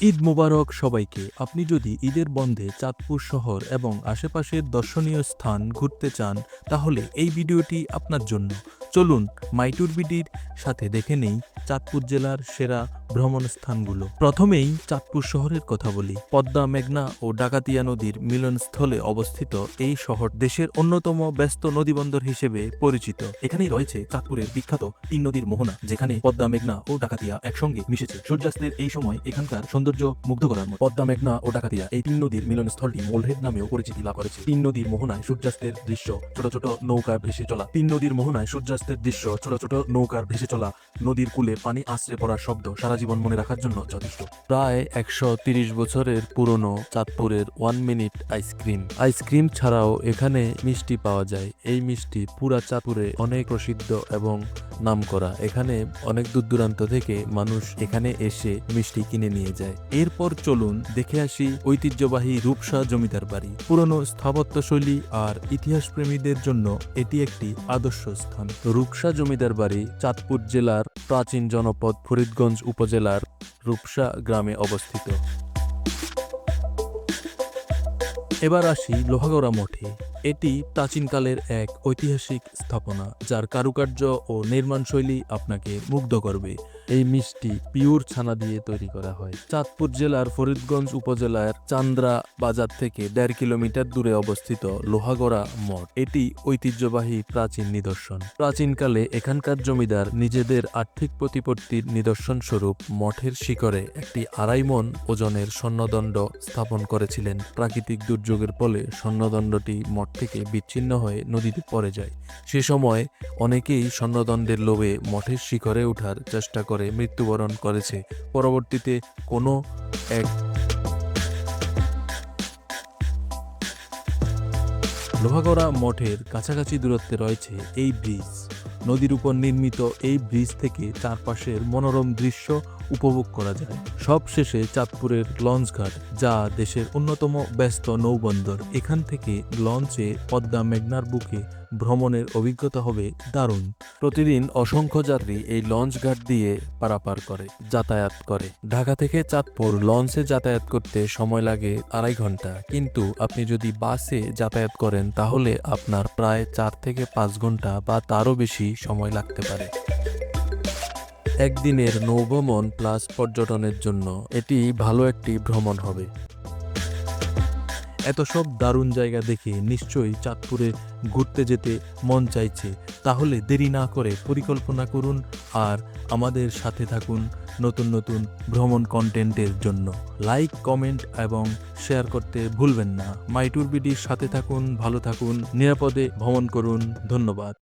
ঈদ মুবারক সবাইকে। আপনি যদি ঈদের বন্ধে চাঁদপুর শহর এবং আশেপাশের দর্শনীয় স্থান ঘুরতে চান, তাহলে এই ভিডিওটি আপনার জন্য। চলুন মাইটুর বিডির সাথে দেখে নেই চাঁদপুর জেলার সেরা ভ্রমণ স্থানগুলো প্রথমেই চাঁদপুর শহরের কথা বলি। পদ্মা, মেঘনা ও ডাকাতিয়া নদীর মিলনস্থলে অবস্থিত এই শহর দেশের অন্যতম ব্যস্ত নদীবন্দর হিসেবে পরিচিত। এখানেই রয়েছে চাঁদপুরের বিখ্যাত তিন নদীর মোহনা, যেখানে পদ্মা, মেঘনা ও ডাকাতিয়া একসঙ্গে মিশেছে। সূর্যাস্তের এই সময় এখানকার সৌন্দর্য মুগ্ধ করার মতো। পদ্মা, মেঘনা ও ডাকাতিয়া এই তিন নদীর মিলনস্থলটি মোলহেড নামেও পরিচিতি লাভ করেছে। তিন নদীর মোহনায় সূর্যাস্তের দৃশ্য, ছোট ছোট নৌকা ভেসে চলা। তিন নদীর মোহনায় সূর্যাস্তের দৃশ্য, ছোট ছোট নৌকার ভেসে চলা। নদীর কূলে পানি আশ্রে পড়ার শব্দ সারা জীবন মনে রাখার জন্য যথেষ্ট। প্রায় একশো বছরের পুরনো চাঁদপুরের ওয়ান মিনিট আইসক্রিম আইসক্রিম ছাড়াও এখানে মিষ্টি পাওয়া যায়। এই মিষ্টি পুরা চাঁদপুরে অনেক প্রসিদ্ধ এবং নামকরা। এখানে অনেক দূর দূরান্ত থেকে মানুষ এখানে এসে মিষ্টি কিনে নিয়ে যায়। এরপর চলুন দেখে আসি ঐতিহ্যবাহী রূপসা জমিদার বাড়ি। পুরনো স্থাপত্যশৈলী আর ইতিহাস প্রেমীদের জন্য এটি একটি আদর্শ স্থান। রূপসা জমিদার বাড়ি চাঁদপুর জেলার প্রাচীন জনপদ ফরিদগঞ্জ উপজেলার রূপসা গ্রামে অবস্থিত। এবার আসি লোহাগড়া মঠে। এটি প্রাচীনকালের এক ঐতিহাসিক স্থাপনা, যার কারুকার্য ও নির্মাণশৈলী আপনাকে মুগ্ধ করবে। এই মিষ্টি, পিওর ছানা দিয়ে তৈরি করা হয়। চাঁদপুর জেলার ফরিদগঞ্জ উপজেলার চান্দ্রা বাজার থেকে দেড় কিলোমিটার দূরে অবস্থিত লোহাগড়া মঠ। এটি ঐতিহ্যবাহী প্রাচীন নিদর্শন। প্রাচীনকালে এখানকার জমিদার নিজেদের আর্থিক প্রতিপত্তির নিদর্শন স্বরূপ মঠের শিখরে একটি আড়াই মন ওজনের স্বর্ণদণ্ড স্থাপন করেছিলেন। প্রাকৃতিক দুর্যোগের ফলে স্বর্ণদণ্ডটি মঠ থেকে বিচ্ছিন্ন হয়ে নদীতে পড়ে যায়। সে সময় অনেকেই স্বর্ণদণ্ডের লোভে মঠের শিখরে ওঠার চেষ্টা করে মৃত্যুবরণ করেছে। পরবর্তীতে কোনো এক লোহাগড়া মঠের কাছাকাছি দূরত্বে রয়েছে এই ব্রিজ। নদীর উপর নির্মিত এই ব্রিজ থেকে চারপাশের মনোরম দৃশ্য উপভোগ করা যায়। সব শেষে চাঁদপুরের লঞ্চঘাট যা দেশের অন্যতম ব্যস্ত নৌবন্দর। এখান থেকে লঞ্চে পদ্মা মেঘনার বুকে ভ্রমণের অভিজ্ঞতা হবে দারুণ। প্রতিদিন অসংখ্য যাত্রী এই লঞ্চ ঘাট দিয়ে পারাপার করে, যাতায়াত করে। ঢাকা থেকে চাঁদপুর লঞ্চে যাতায়াত করতে সময় লাগে আড়াই ঘণ্টা। কিন্তু আপনি যদি বাসে যাতায়াত করেন, তাহলে আপনার প্রায় চার থেকে পাঁচ ঘণ্টা বা তারও বেশি সময় লাগতে পারে। একদিনের নৌভ্রমণ প্লাস পর্যটনের জন্য এটি ভালো একটি ভ্রমণ হবে। এত সব দারুণ জায়গা দেখে নিশ্চয়ই চাঁদপুরে ঘুরতে যেতে মন চাইছে। তাহলে দেরি না করে পরিকল্পনা করুন আর আমাদের সাথে থাকুন নতুন নতুন ভ্রমণ কন্টেন্টের জন্য। লাইক, কমেন্ট এবং শেয়ার করতে ভুলবেন না। মাইটুর বিডির সাথে থাকুন, ভালো থাকুন, নিরাপদে ভ্রমণ করুন। ধন্যবাদ।